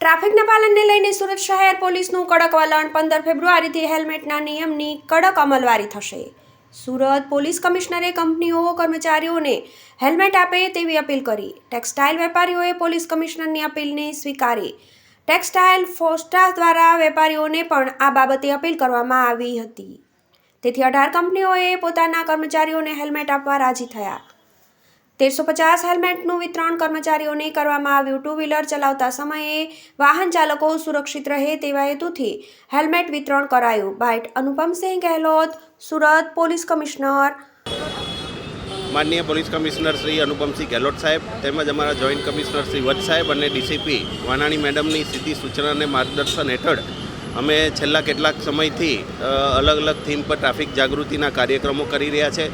ટ્રાફિકના પાલનને લઈને સુરત શહેર પોલીસનું કડક વલણ. પંદર ફેબ્રુઆરીથી હેલ્મેટના નિયમની કડક અમલવારી થશે. સુરત પોલીસ કમિશનરે કંપનીઓ, કર્મચારીઓને હેલ્મેટ આપે તેવી અપીલ કરી. ટેક્સટાઇલ વેપારીઓએ પોલીસ કમિશનરની અપીલને સ્વીકારી. ટેક્સટાઇલ ફોસ્ટા દ્વારા વેપારીઓને પણ આ બાબતે અપીલ કરવામાં આવી હતી. તેથી અઢાર કંપનીઓએ પોતાના કર્મચારીઓને હેલ્મેટ આપવા રાજી થયા. તેરસો પચાસ હેલ્મેટનું વિતરણ કર્મચારીઓને કરવામાં આવ્યું. ટુ વ્હીલર ચલાવતા સમયે વાહન ચાલકો સુરક્ષિત રહે તેવા હેતુથી હેલ્મેટ વિતરણ કરાયું. Byte Anupamsinh Gehlot, Surat police commissioner. માનનીય પોલીસ કમિશનર શ્રી અનુપમસિંહ ગેહલોત સાહેબ તેમજ અમારા જોઈન્ટ કમિશનર શ્રી વત્સ સાહેબ અને ડીસીપી વાનાણી મેડમની સીધી સૂચના અને માર્ગદર્શન હેઠળ અમે છેલ્લા કેટલાક સમયથી અલગ અલગ થીમ પર ટ્રાફિક જાગૃતિના કાર્યક્રમો કરી રહ્યા છે.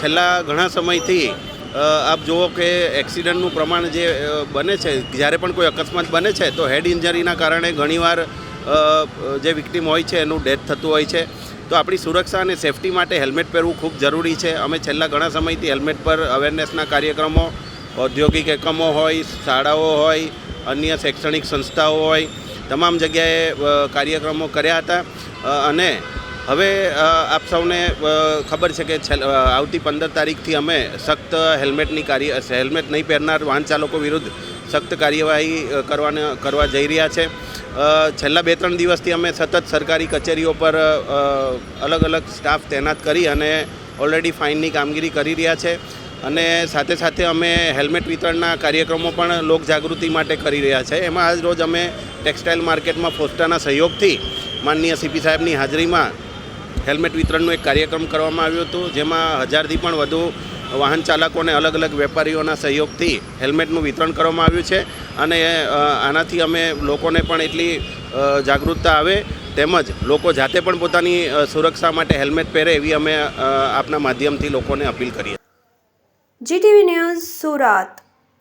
છેલ્લા ઘણા સમયથી આપ જુઓ કે એક્સિડન્ટનું પ્રમાણ જે બને છે, જ્યારે પણ કોઈ અકસ્માત બને છે, તો હેડ ઇન્જરીના કારણે ઘણીવાર જે વિક્ટીમ હોય છે, એનું ડેથ થતું હોય છે. તો આપણી સુરક્ષા અને સેફટી માટે હેલ્મેટ પહેરવું ખૂબ જરૂરી છે. અમે છેલ્લા ઘણા સમયથી હેલ્મેટ પર અવેરનેસના કાર્યક્રમો, ઔદ્યોગિક એકમો હોય, શાળાઓ હોય, અન્ય શૈક્ષણિક સંસ્થાઓ હોય, તમામ જગ્યાએ કાર્યક્રમો કર્યા હતા. અને હવે આપ સૌને ખબર છે કે આવતી પંદર તારીખથી અમે સખ્ત હેલ્મેટની કાર્ય હેલ્મેટ નહીં પહેરનાર વાહન ચાલકો વિરુદ્ધ સખ્ત કાર્યવાહી કરવાના, કરવા જઈ રહ્યા છે. છેલ્લા બે ત્રણ દિવસથી અમે સતત સરકારી કચેરીઓ પર અલગ અલગ સ્ટાફ તૈનાત કરી અને ઓલરેડી ફાઇનની કામગીરી કરી રહ્યા છે. અને સાથે સાથે અમે હેલ્મેટ વિતરણના કાર્યક્રમો પણ લોકજાગૃતિ માટે કરી રહ્યા છે. એમાં આજ રોજ અમે ટેક્સટાઇલ માર્કેટમાં ફોસ્ટાના સહયોગથી માનનીય સીપી સાહેબની હાજરીમાં હેલ્મેટ વિતરણનો એક કાર્યક્રમ કરવામાં આવ્યો હતો, જેમાં હજારથી પણ વધુ વાહન ચાલકોને અલગ અલગ વેપારીઓના સહયોગથી હેલ્મેટનું વિતરણ કરવામાં આવ્યું છે. અને આનાથી અમે લોકોને પણ એટલી જાગૃતતા આવે, તેમજ લોકો જાતે પણ પોતાની સુરક્ષા માટે હેલ્મેટ પહેરે એવી અમે આપના માધ્યમથી લોકોને અપીલ કરીએ જીટીવી ન્યૂઝ સુરત.